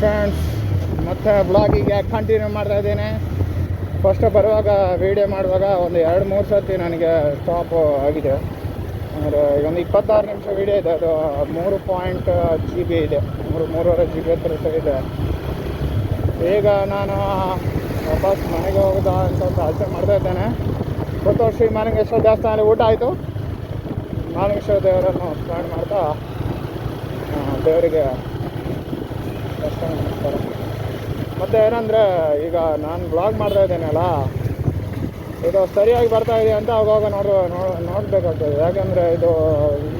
Friends ಮತ್ತು ಬ್ಲಾಗಿಗೆ continue ಮಾಡ್ತಾ ಇದ್ದೇನೆ? ಫಸ್ಟ್ ಬರುವಾಗ ವೀಡಿಯೋ ಮಾಡುವಾಗ ಒಂದು ಎರಡು ಮೂರು ಸರ್ತಿ ನನಗೆ ಸ್ಟಾಪ್ ಆಗಿದೆ. ಅಂದರೆ ಈಗ ಒಂದು ಇಪ್ಪತ್ತಾರು ನಿಮಿಷ ವೀಡಿಯೋ ಇದೆ, ಅದು ಮೂರು ಪಾಯಿಂಟ್ ಜಿ ಬಿ ಇದೆ. ಮೂರು, ಮೂರುವರೆ ಜಿ ಬಿ ಹತ್ರ ಸಹ ಇದೆ. ಈಗ ನಾನು ವಾಪಸ್ ಮನೆಗೆ ಹೋಗೋದಾ ಅಂತ ಒಂದು ಆಲೋಚನೆ ಮಾಡ್ತಾ ಇದ್ದೇನೆ. ಗೊತ್ತು ಎಷ್ಟೋ ಜಾಸ್ತಿ ಅಲ್ಲಿ ಊಟ ಆಯಿತು. ಮಾಲಿಂಗೇಶ್ವರ ದೇವರನ್ನು ಸ್ಮರಣೆ ಮಾಡ್ತಾ ದೇವರಿಗೆ ದರ್ಶನ ಮಾಡ್ತಾರೆ ಮತ್ತು ಏನಂದರೆ, ಈಗ ನಾನು ಬ್ಲಾಗ್ ಮಾಡ್ತಾ ಇದ್ದೇನಲ್ಲ, ಇದು ಸರಿಯಾಗಿ ಬರ್ತಾ ಇದೆ ಅಂತ ಅವಾಗ ನೋಡುವ ನೋಡಬೇಕಾಗ್ತದೆ. ಯಾಕೆಂದರೆ ಇದು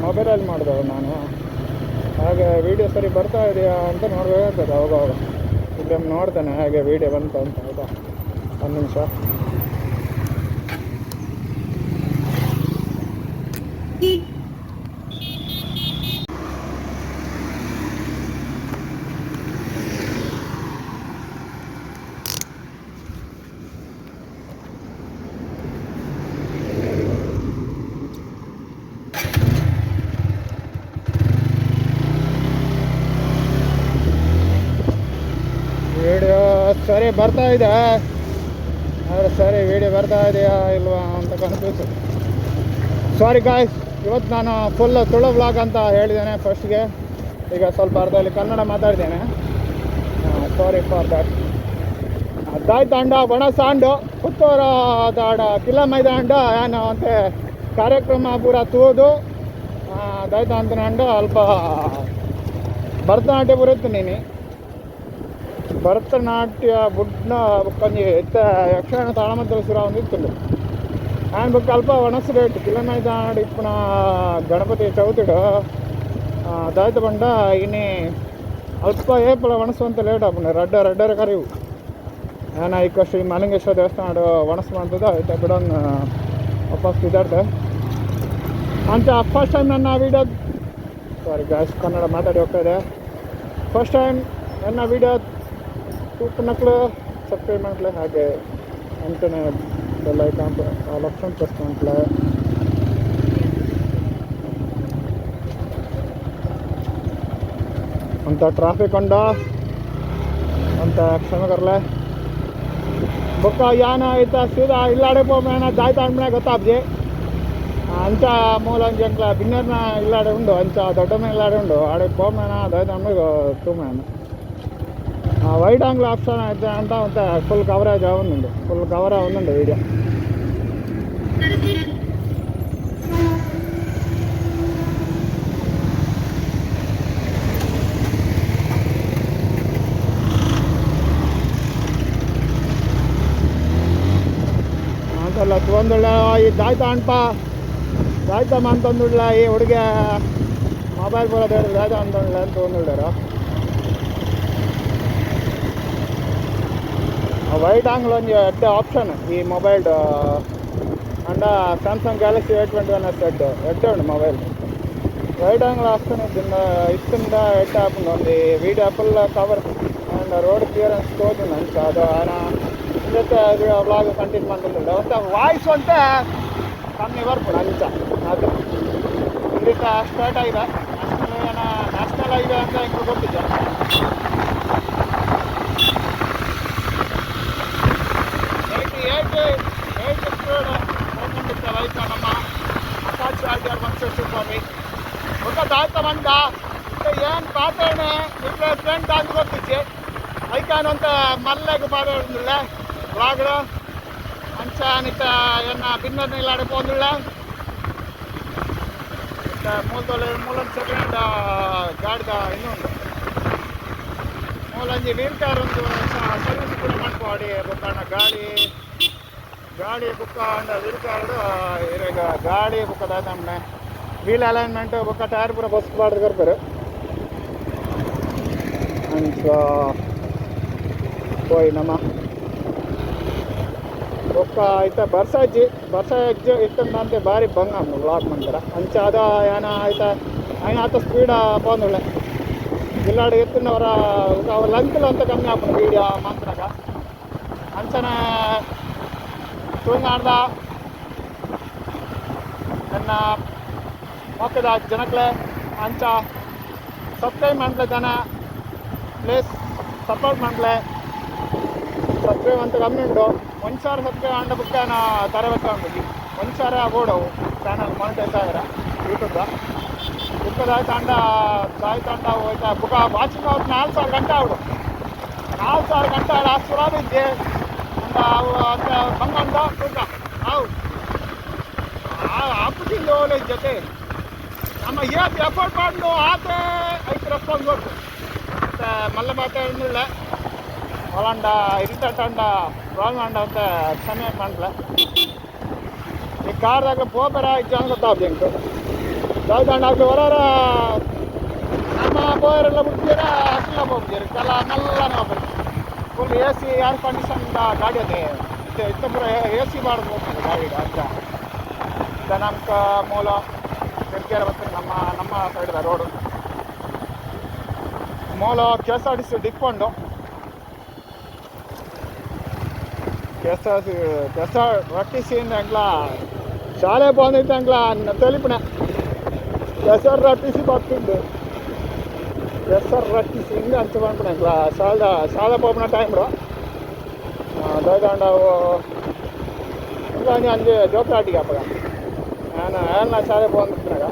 ಮೊಬೈಲಲ್ಲಿ ಮಾಡಿದೆ ನಾನು. ಹಾಗೆ ವೀಡಿಯೋ ಸರಿ ಬರ್ತಾ ಇದೆಯಾ ಅಂತ ನೋಡಬೇಕಾಗ್ತದೆ ಅವಾಗ ಇಲ್ಲಿ ನೋಡ್ತೇನೆ ಹಾಗೆ ವೀಡಿಯೋ ಬಂತು ಅಂತ, ಆಯಿತಾ? ಒಂದು ನಿಮಿಷ. ಸರಿ ಬರ್ತಾ ಇದೆ. ಆದರೆ ಸರಿ ವಿಡಿಯೋ ಬರ್ತಾ ಇದೆಯಾ ಇಲ್ವಾ ಅಂತ ಕನ್ಫ್ಯೂಸ್ ಸಾರಿ ಗಾಯ್ಸ್ ಇವತ್ತು ನಾನು ಫುಲ್ ತುಳು ಬ್ಲಾಗ್ ಅಂತ ಹೇಳಿದ್ದೇನೆ ಫಸ್ಟ್ಗೆ ಈಗ ಸ್ವಲ್ಪ ಅರ್ಧದಲ್ಲಿ ಕನ್ನಡ ಮಾತಾಡ್ತೇನೆ. ಸಾರಿ ಫಾರ್ ದಟ್ ಒಣ ಸಾಂಡು, ಪುತ್ತೂರ ದಾಡ ಕಿಲ್ಲ ಮೈದಾಂಡ, ಏನು ಅಂತ ಕಾರ್ಯಕ್ರಮ ಪೂರ ತೂದು. ದಾಯ್ತಾಂತನಾಂಡ ಅಲ್ಪ ಭರತನಾಟ್ಯ ಬರುತ್ತೆ ನೀನು ಭರತನಾಟ್ಯ ಬುಡ್ನ ಬುಕ್ಕಂಜಿ ಎತ್ತ, ಯಕ್ಷಗಾನ, ತಾಳಮದ್ದಲ ಸುರ ಒಂದಿತ್ತು ಆ್ಯಂಡ್ ಬುಕ್ ಅಲ್ಪ ಒಣಸು ರೇಟ್ ಇಪ್ಪನ ಗಣಪತಿ ಚೌತಿಡು ದಾಯ್ತ ಬಂಡ, ಇನ್ನಿ ಅಲ್ಪ ಏಪಲ ಒಣಸುವಂತ ಲೇಟ್ ಆಪುಂಡು ರಡ್ಡ, ರಡ್ಡರ ಕರಿವು. ನಾನು ಈಗ ಶ್ರೀ ಮಲಿಂಗೇಶ್ವರ ದೇವಸ್ಥಾನ ಒಣಸು ಮಾಡ್ತದ, ಆಯ್ತಾ ಬಿಡೋನ್ ವಾಪಸ್ ಇದಾಡ್ದೆ ಅಂತ ಫಸ್ಟ್ ಟೈಮ್ ನನ್ನ ವೀಡಿಯೋ ಸಾರಿ ಗಾಯ್ಸ್ ಕನ್ನಡ ಮಾತಾಡಿ ಹೋಗ್ತಾ ಇದೆ ಫಸ್ಟ್ ಟೈಮ್ ನನ್ನ ವೀಡಿಯೋ ಮಕ್ಕಳು ಸಪ್ಲೈ ಪೇಮೆಂಟ್ಲೆ ಹಾಗೆ ಅಂತಾನೆ ಎಲ್ಲ ಕಾಂಪ್ ಆಲ್ ಆಪ್ಷನ್ ಅಂತ ಟ್ರಾಫಿಕ್ ಉಂಡ. ಅಂತ ಕ್ಷಮೆ ಕರ್ಲೆ ಬೊಕ್ಕ ಯಾನ ಐತ, ಸೀದಾ ಇಲ್ಲಾಡೆ ಪೋಮೇಣ ದಾಯ್ತ ಅಂದ್ಮೇಲೆ ಗೊತ್ತಾಬ್ಜಿ. ಅಂಚ ಮೂಲ ಅಂಕ್ಲ, ಬಿನ್ನರ್ನ ಇಲ್ಲಾಡೆ ಉಂಡು, ಅಂಚ ದೊಡ್ಡ ಮೇಲೆ ಇಲ್ಲಾಡೆ ಉಂಡು, ಆಡೆ ಪೋಮೇಣ ದಾಯ್ತ ಅಂದ್ಮೇಲೆ ತೂಮೇಣ వైడ్ యాంగిల్ ఆప్షన్ అయితే అంతా అంత ఫుల్ కవరేజ్ అవునండి ఫుల్ కవర్ అవునండి వీడియో ಅಂತಲ್ಲ ತೊಂದುಳ್ಳ ಈ ದಾಯ್ತ ಅಣ್ಪ ದಾಯ್ತ ಅಂತಂದುಳ್ಳ ಈ ಹುಡುಗ ಮೊಬೈಲ್ ಬರೋದು ಹೇಳಿ ದಾಯ್ತ ಅಂತಂದ್ಲ ಅಂತ ತೊಂದುಳ್ಳಾರ వైడ్ యాంగిల్ అని ఎట్టే ఆప్షన్ ఈ mobile and Samsung Galaxy eight twenty one set ఎట్టే ఉండి మొబైల్ వైడ్ యాంగిల్ వస్తుంది దీన్ని ఇస్తుంద ఎట్టే ఆపుంది ఉంది video full cover and road clearance తోతుంది అంత ಅದು ఆయన ಜೊತೆ ವ್ಲಾಗ್ ಕಂಟಿನ್ಯೂ ಮಾಡ್ತಿದ್ದೆ ಅಂತ ವಾಯ್ಸ್ ಅಂತ ಕಮ್ಮಿ ಬರ್ಬೋದು ಅಂಚ ಅದು ಇಂಗ್ಲೀಷ್ ಸ್ಟಾರ್ಟ್ ಆಗಿದೆ ನ್ಯಾಷನಲ್ ನ್ಯಾಷನಲ್ ಹೈವೇ ಅಂತ ಹಿಂಗೆ ಗೊತ್ತಿದೆ ರೈತ ನಮ್ಮ ಅಕಾಶ್ ರಾಜ ವಂಶಸ್ವಾಮಿ ಹೊಸ ದಾತ ಬಂದ ಏನು ಪಾತ್ರಣೆ ಇಬ್ಬರ ಫ್ರೆಂಡ್ ಆಗಿ ಗೊತ್ತಿಚ್ಚಿ ಐಕಾನಂತ ಮಲ್ಲೆಗೆ ಬಾಡಿಲ್ಲ ವಾಗಡು ಅಂಚಾನಿತ ಎನ್ನ ಭಿನ್ನದ ನಿಲ್ಲಾಡಿ ಪೋಂದಿಲ್ಲ ಮೂಲದೊಳ್ಳೆ ಮೂಲೊಂದು ಸೆಕೆಂಡ್ ಗಾಡಿದ ಇನ್ನೊಂದು. ಮೂಲಂಜಿ ವೀಲ್ಕೇರ್ ಒಂದು ಸರ್ವಿಸ್ ಕೂಡ ಮಾಡ್ಕೊ, ಅಡಿ ಗಾಡಿ. ಗಾಡಿ ಬುಕ್ಕ ಅಂಡ ಕಾರ್ಡ್ ಗಾಡಿ ಬುಕ್ಕ ನಮ್ಮನೆ ವೀಲ್ ಅಲೈನ್ಮೆಂಟ್ ಬುಕ್ಕ ಟೈರ್ ಪೂರ ಫಸ್ಟ್ ಬಾಡ್ದು ಬರ್ತಾರೆ ಹೋಯ್ ನಮ್ಮ ಬೊಕ್ಕ ಐತ ಬರ್ಸಾಜ್ಜಿ ಬರ್ಸಾಜ್ಜಿ ಇತ್ತಂದಂತೆ ಭಾರಿ ಭಂಗ ಬ್ಲಾಕ್ ಮಾಡ್ತಾರ ಅಂಚ ಅದ ಏನ ಆಯ್ತ? ಹಂಗ ಆತ ಸ್ಪೀಡ ಬಂದೊಳ್ಳೆ ಇಲ್ಲಾಡ ಎತ್ತಿನವರ ಅವ್ರ ಅಂತ ಕಮ್ಮಿ ಆಗ್ಬೋದು ವಿಡಿಯೋ ಮಾತ್ರ ಅಂಚನ ತೂಂಗಾಡ್ದ ನನ್ನ ಪಕ್ಕದ ಜನಕ್ಲೆ ಅಂಚ ಸಬ್ಸ್ಕ್ರೈಬ್ ಮಾಡ್ಲೆ ಜನ, ಪ್ಲೀಸ್ ಸಪೋರ್ಟ್ ಮಾಡ್ಲೆ. ಸಬ್ಸ್ಕ್ರೈಬ್ ಅಂತ ಕಮ್ಮಿ ಉಂಟು ಒಂದು ಸಾವಿರ ಸಬ್ಸ್ಕ್ರೈಬ್ ಅಂಡ ಬುಕ್ಕ ನಾ ತರಬೇಕು ಅಂದ್ಬಿಟ್ಟು ಒಂದು ಸಾವಿರ ಆಗೋಡವು ಚಾನಲ್ ಮಾನಿಟೈಸ್ ಆಗಿರ ಯೂಟ್ಯೂಬ್ ದಾಯಿ ತಾಂಡ ದಾಯ್ತು ತಾಂಡ ಹೋಯ್ತಾ. ಬುಕ್ಕ ವಾಚಿಂಗ್ ಅವ್ರು ನಾಲ್ಕು ಸಾವಿರ ಗಂಟೆ ಅವಡು ನಾಲ್ಕು ಸಾವಿರ ಗಂಟೆ ಆಡ ಸುರಾಬ್ ಇದ್ದೆ ಅಂದ ಅವು ಅಂತ ಬಂಗಂಡ ಬುಕ್ಕ ಅವು ಆಪುಟಿಂದ ಹೋಗ್ಲಿ ಜೊತೆ ನಮ್ಮ ಏತ್ ಎಫರ್ಟ್ ಮಾಡಿ ಆತೆ ಐದು ರೆಸ್ಪಾನ್ಸ್ ಕೊಟ್ಟು ಮತ್ತೆ ಮಲ್ಲ ಮಾತಾಡಿಲ್ಲ ಹೊಲಂಡ ಇರಿಟಂಡ ಪ್ರಾಬ್ಲಮ್ ಅಂಡ ಅಂತ ಸಮಯ ಕಾಣ್ಲ ಈ ಕಾರ್ದಾಗ ಪೋಪರ ಇತ್ತು ಅಂತ ಗೊತ್ತಾಗ್ದು ಎಂಟು ಯಾವ್ದಂಡ ಆಗ್ಲಿ ಹೊರಾರ ನಮ್ಮ ಬೋಯರೆಲ್ಲ ಬಿಡ್ತೀರ ಅಕ್ಕಿಲ್ಲ ಹೋಗ್ತೀರಿ ಕೆಲ ಮಲ್ಲನ ಹೋಗ್ಬೇಕು full A C air condition ಗಾಡಿ ಅದೇ. ಇದು ಇತ್ತಂದ್ರೆ ಎ ಸಿ ಮಾಡೋದು ಗಾಡಿ ಅಂತ. ದನಾಂಕ ಮೂಲ ನಿರ್ಗೇರ ಬರ್ತಾರೆ ನಮ್ಮ ನಮ್ಮ ಸೈಡ್ದ ರೋಡು ಮೂಲ K S R T C ಡಿಕ್ಕೊಂಡು. K S R C K S R ರೊಟ್ಟಿ ಸೀನ್ ಹಂಗ್ಲ, ಶಾಲೆ ಬಂದಿತ್ತು ಹಂಗ್ಲ ತೆಲಿಪಣೆ K S R T C ಬರ್ತಿದ್ದು. ಬೆಸರಟ್ಟಿ ಅಂಚು ಮಾಡ್ಬಿಡಂಗಿಲ್ಲ ಸಾಲದ ಸಾಲ ಹೋಗ್ಬಿಡ ಟೈಮ್ ಬಿಡು ದಯದಾಂಡವು ಹಂಗೆ ಅಂಜು ಜೋಕಾಟಿಗೆ ಅಪ್ಪಗ ನಾನು ಎಲ್ಲ ಶಾಲೆ ಬಂದ್ಬಿಟ್ಟಾಗ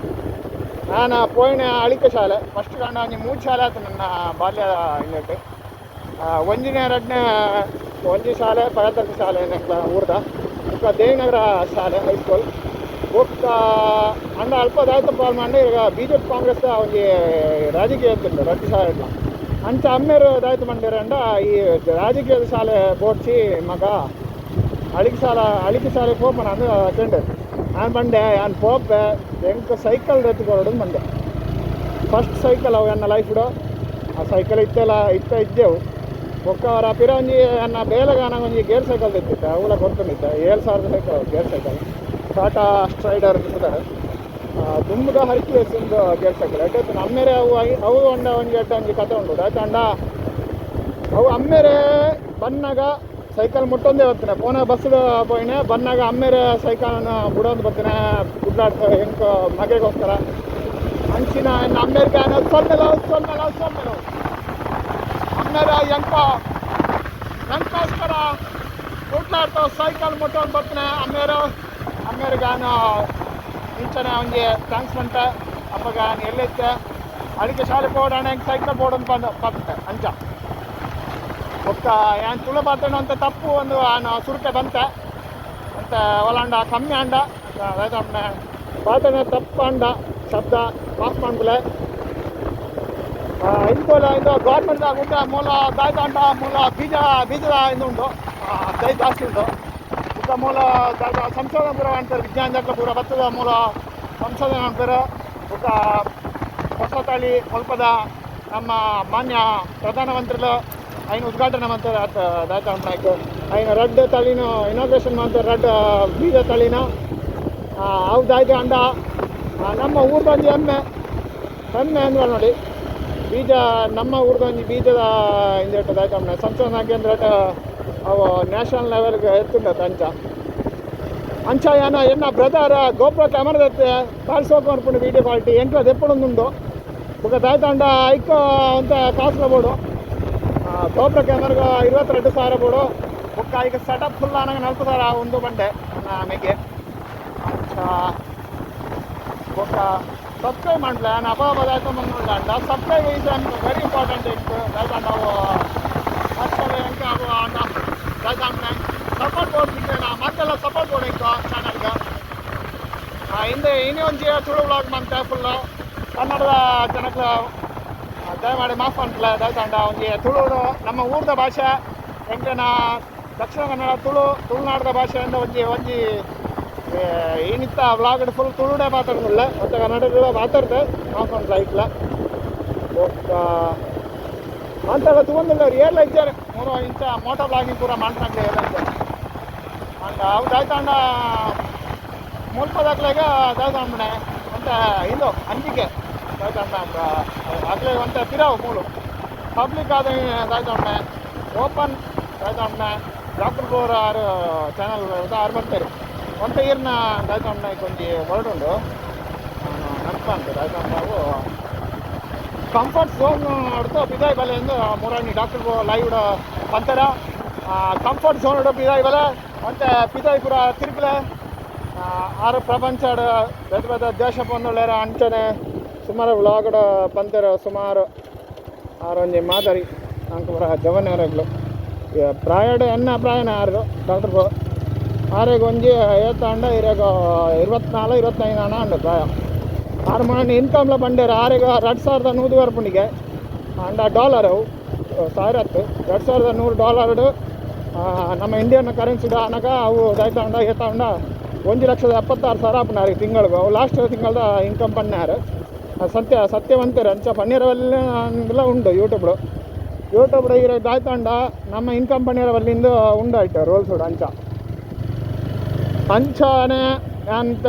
ನಾನು ಪೋಯಿನ ಅಳಿಕೆ ಶಾಲೆ ಫಸ್ಟ್ ಕಂಡು ಅಂಜು ಮೂರು ಶಾಲೆ ಆಯ್ತು ನನ್ನ ಬಾಲ್ಯ ಇಂಗಟ್ಟು ಒಂದಿನ ಎರಡನೇ ಒಂಜಿ ಶಾಲೆ ಪಗತರ್ಕ ಶಾಲೆ ಏನಕ್ಕೆ ಊರ್ದ ದೇವಿನಗರ ಶಾಲೆ ಹೈಸ್ಕೂಲ್ ಬುಕ್ಕ ಅಣ್ಣ ಅಲ್ಪದಾಯ್ತಪ್ಪ ಪಾಲ್ ಅಣ್ಣ, ಈಗ ಬಿ ಜೆ ಪಿ ಕಾಂಗ್ರೆಸ್ ಅವನಿಗೆ ರಾಜಕೀಯ ಅಂತಿಲ್ಲ ರಟ್ಟಿ ಸಾಲ ಅಂಚ ಅಮ್ಮೇರು ದಾಯ್ತು ಮಂಡಿರಂಡ ಈ ರಾಜಕೀಯದ ಶಾಲೆ ಬೋಡ್ಸಿ ಮಗ, ಅಳಿಕೆ ಸಾಲ ಅಳಿಕೆ ಶಾಲೆಗೆ ಪೋಪ ನಾನು ಅಟೆಂಡ್ ನಾನು ಬಂಡೆ ನಾನು ಪೋಪೆ ಹೆಂಗೆ ಸೈಕಲ್ ಎತ್ಕೊಡೋದು ಬಂದೆ ಫಸ್ಟ್ ಸೈಕಲ್ ಅವು ಲೈಫ್ ಲೈಫ್ಡು ಆ ಸೈಕಲ್ ಇತ್ತೆಲ್ಲ ಇತ್ತ ಇದ್ದೆವು. ಒಕ್ಕ ಅವರ ಪಿರ ಒಂಜಿ ನನ್ನ ಬೇಲಗ ಒಂಜಿ ಗೇರ್ ಸೈಕಲ್ ತೆತ್ತಿತ್ತ ಅವಳ ಕೊಡ್ಕೊಂಡಿದ್ದ ಏಳು ಸಾವಿರದ cycle gear cycle Tata Strider ಇರ್ತಾರೆ ದುಂಬದ ಹರಿಕೇಸಿಂದು ಗೇರ್ ಸೈಕಲ್ ಯಾಕಂದ್ರೆ ನಮ್ಮೇರೆ ಅವು ಐ- ಅವು ಅಣ್ಣ ಒಂದು ಗೇಟ್ ಹಂಗೆ ಕತೆ ಉಂಟು. ಅಂಡ ಅವು ಅಮ್ಮೇರೆ ಬಂದಾಗ ಸೈಕಲ್ ಮುಟ್ಟೊಂದೇ ಬರ್ತಾನೆ. ಪೋನ ಬಸ್ ಪೋಯಿನೆ ಬಂದಾಗ ಅಮ್ಮೇರೆ ಸೈಕಲನ್ನು ಬಿಡೋದು ಬರ್ತಾನೆ. ಗುಡ್ಡಾಡ್ತಾರೆ ಹೆಂಗ ಮಗೆಗೋಸ್ಕರ. ಅಂಚಿನ ಇನ್ನು ಅಮ್ಮೇರಿಕ ಸೊನ್ನೆಲ್ಲ ಸೊನ್ನೆಲ್ಲ ಸೊನ್ನೆಲ ಅಮ್ಮೇರ ಎಂಕ ಎಂಕೋಸ್ಕರ ಗುಡ್ಡಾಡ್ತ ಸೈಕಲ್ ಮುಟ್ಟೊಂದು ಬರ್ತಾನೆ. ಅಮ್ಮೇರ ಅಣ್ಣರಿಗಾನು ಮುಂಚೆನೆ ಅವನಿಗೆ ಥ್ಯಾಂಕ್ಸ್ ಅಪ್ಪಗ ಆನೆ ಎಲ್ಲೈತೆ ಅಡಿಕೆ ಶಾಲೆ ಬೋರ್ಡ್ ಅಣ್ಣ ಹೆಂಗೆ ಸೈಕ್ಲ ಬೋರ್ಡ್ ಅಂತ ಬಂದು ಬರ್ತೆ ಅಂಜ. ಒಕ್ಕ ಏನು ತುಳು ಬರ್ತೇನೋ ಅಂತ ತಪ್ಪು ಒಂದು ನಾನು ಸುರುಕೆ ಬಂತೆ. ಅಂತ ಒಲಾಂಡ, ಕಮ್ಮಿ ಅಂಡ. ಬಾತನ ತಪ್ಪು ಅಂಡ ಶಬ್ದ ಪಾಸ್ ಮಾಡ್ಬಿಲೆ ಇಂಕೋಲ ಇದು ಗೌರ್ಮೆಂಟ್ದಾಗ ಉಂಟ, ಮೂಲ ದಾಯ್ದ ಮೂಲ ಬೀಜ, ಬೀಜದ ಇದು ಉಂಟು. ದೈ ಜಾಸ್ತಿ ಉಂಟು. ಭತ್ತದ ಮೂಲ ಸಂಶೋಧನೆ ಪೂರ್ವ ಅಂತಾರೆ ವಿಜ್ಞಾನ ಜಾಗ ಪೂರ್ವ ಭತ್ತದ ಮೂಲ ಸಂಶೋಧನೆ ಅಂತಾರೆ ಒಬ್ಬ ಹೊಸ ತಾಳಿ ಮಲ್ಪದ ನಮ್ಮ ಮಾನ್ಯ ಪ್ರಧಾನಮಂತ್ರಿ ಆಯ್ನ ಉದ್ಘಾಟನೆ ಮಾಡ್ತಾರೆ ಆತ ದಾಸ ನಾಯಕ. ಆಯ್ನ ರಡ್ ತಾಳಿನ ಇನಾಗ್ರೇಷನ್ ಮಾಡ್ತಾರೆ. ರಡ್ ಬೀಜ ತಳಿನ. ಅವ್ರ ದಾಯ್ಕೆ ಅಂಡ. ನಮ್ಮ ಊರು ಬಂದು ಎಮ್ಮೆ. ಎಮ್ಮೆ ಅಂದ್ರೆ ನೋಡಿ. ಬೀಜ ನಮ್ಮ ಊರ್ದು ಬೀಜದ ಇಂದ್ರೆ ದಾಯ್ಕೆ ಸಂಶೋಧನೆ ಹಾಕಿ ಅಂದ್ರೆ ನ್ಯಾಷನಲ್ ಲೆವೆಲ್ಗೆ ಎತ್ತಿಂಡತ್ತೆ ಅಂಚ ಅಂಚ ಏನ ಎನ್ನ ಬ್ರದರ್ ಗೋಪ್ರ ಕ್ಯಾಮರಾ ಎತ್ತೆ ತಾಳ್ಸೋಕು ಅನ್ಕೊಂಡು ವೀಡಿಯೋ ಕ್ವಾಲಿಟಿ ఎప్పుడు ఉందో ఒక దాయితండ ఐక్క అంత కాసులో పోడు. గోపుర కెమెరకు ఇరవై రెండు సార్ పోడు. ఒక ఇక సెటప్ ఫుల్ అనగా నడుపుతారా ఉందో బండే. ఆమెకి ఒక సబ్స్క్రైబ్ అంటే నా అపాప దాయితం అండ సబ్స్క్రైబ్ చేయడానికి వెరీ ఇంపార్టెంట్ దాయితండ ದಾಯ್ತಾಂಡ ಸಪೋರ್ಟ್ ಕೊಡ್ತಿದ್ದೆ ನಾ ಮತ್ತೆಲ್ಲ ಸಪೋರ್ಟ್ ಕೊಡಬೇಕು ಚಾನಲ್ಗೆ ಹಿಂದೆ ಇನ್ನೇ ಒಂದು ತುಳು ವ್ಲಾಗ್ ಮಾಡ್ತೆ ಫುಲ್ಲು ಕನ್ನಡದ ಜನಕ್ಕೆ ದಯಮಾಡಿ ಮಾಫ್ ಮಾಡ್ತಿಲ್ಲ ದಯತಾಂಡ ಒಂದು ತುಳು ನಮ್ಮ ಊರ್ದ ಭಾಷೆ ಹೆಂಗೆ ನಾ ದಕ್ಷಿಣ ಕನ್ನಡ ತುಳು ತುಳುನಾಡದ ಭಾಷೆಯಿಂದ ಒಂಜಿ ಒಂಜಿ ಏನಿತ್ತ ವ್ಲಾಗ್ ಫುಲ್ ತುಳುನೇ ಮಾತಾಡ್ತಿಲ್ಲ ಮತ್ತು ಕನ್ನಡದ ಮಾತಾಡ್ತೆ ಮಾಫ್ ಮಾಡ್ಲ ಇಟ್ಲ ಒಕ್ಕ ಅಂತೆಲ್ಲ ತಗೊಂಡಿಲ್ಲ ರಿಯಲ್ ಇದ್ದಾರೆ. ಮೂರು ಇಂಚ ಮೋಟರ್ ಬ್ಲಾಗಿಂಗ್ ಪೂರ ಮಾಡ್ಕೊಂಡ್ರೆ ಎಲ್ಲ ಇದ್ದಾರೆ ಅಂಡ ಅವ್ರು ದಾಯ್ತಾಂಡ ಮುಲ್ಪದಾಗ್ಲಾಗ ದಾಯ್ತಾಂಬಣೆ ಅಂತ ಇದು, ಅಂಜಿಕೆ. ಅಂತ. ಆಗ್ಲೇ ಅಂತ ಪಿರಾವು ಮೂಲು ಪಬ್ಲಿಕ್ ಆದ ದಾಯ್ತಾಂಬಣೆ ಓಪನ್ ದಾಯ್ತಾಂಬಣೆ ಡಾಕ್ಟರ್ ಬೋರ್ ಆರು ಚಾನಲ್ ಆರು ಬರ್ತಾರೆ. ಒಂತ ಈರ್ನ ದಾಯ್ತಾಂಬಣೆ ಕೊಂಚಿ ಹೊರಡುಂಡು ದಾಯ್ತಾಂಡ ಅವು ಕಂಫರ್ಟ್ ಝೋನ್ ಹಿಡಿದು ಬಿದಾಯ್ ಬಲೆಯಿಂದ ಮೂರಾಣಿ ಡಾಕ್ಟರ್ ಲೈವ್ ಅಂತಾರ ಕಂಫರ್ಟ್ ಝೋನ್ ಹಿಡಿದು ಬಿದಾಯ್ ಬಲೆ. ಮತ್ತೆ ಬಿದಾಯ್ ಪುರ ತಿರುಗಲೆ ಆರು ಪ್ರಪಂಚ ಬೇದ ಬೇದ ದೇಶ ಬಂದೊಳ್ಳೆರ ಅಂಚನೆ. ಸುಮಾರು ವ್ಲಾಗಡ ಬಂತಾರ, ಸುಮಾರು ಆರೊಂಜಿ ಮಾದರಿ ಅಂಕ ಬರ ಜವನವರಗಳು ಪ್ರಾಯಡ್ ಎನ್ನ ಪ್ರಾಯಣ ಆರು ಡಾಕ್ಟರ್ ಆರೇಗೆ ಒಂಜಿ ಏತಾಂಡ ಇರಾಗ ಇರುವತ್ನಾಲ್ಕು, ಇರುವತ್ತೈದು ಅಣ್ಣ ಅಂಡ ಪ್ರಾಯ. ಇನ್ಕಮ್ ಇನ್ಕಮ್ಲ ಬಂಡೇರ ಆರೆಗ ಎರಡು ಸಾವಿರದ ನೂರು ಬರ್ಪುಂಡಿಗೆ ಅಂಡ ಡಾಲರ್ ಅವು ಸಾವಿರ ಹತ್ತು. ಎರಡು ಸಾವಿರದ ನೂರು ಡಾಲರ್ಡು ನಮ್ಮ ಇಂಡಿಯನ್ ಕರೆನ್ಸಿದ ಅನಗ ಅವು ದೈತಾಂಡ ಏತಾಂಡ ಒಂದು ಲಕ್ಷದ ಎಪ್ಪತ್ತಾರು ಸಾವಿರ ಆಪುನಾರು ತಿಂಗಳಿಗೆ. ಅವು ಲಾಸ್ಟ್ ತಿಂಗಳದ ಇನ್ಕಮ್ ಪಣ್ಣಾರು ಸತ್ಯ ಸತ್ಯ, ಸತ್ಯವಂತರು ಅಂಚ ಪನ್ನೀರವಲ್ಲ ಉಂಡು ಯೂಟ್ಯೂಬ್ಡು ಯೂಟ್ಯೂಬ್ಡು ಇರೋ ದಾಯ್ತಾಂಡ ನಮ್ಮ ಇನ್ಕಮ್ ಪನ್ನೀರವಲ್ಲಿಂದು ಉಂಡು ಆಯ್ತು ರೋಲ್ಸ್ ಅಂಚ. ಅಂಚನೆ ಅಂತ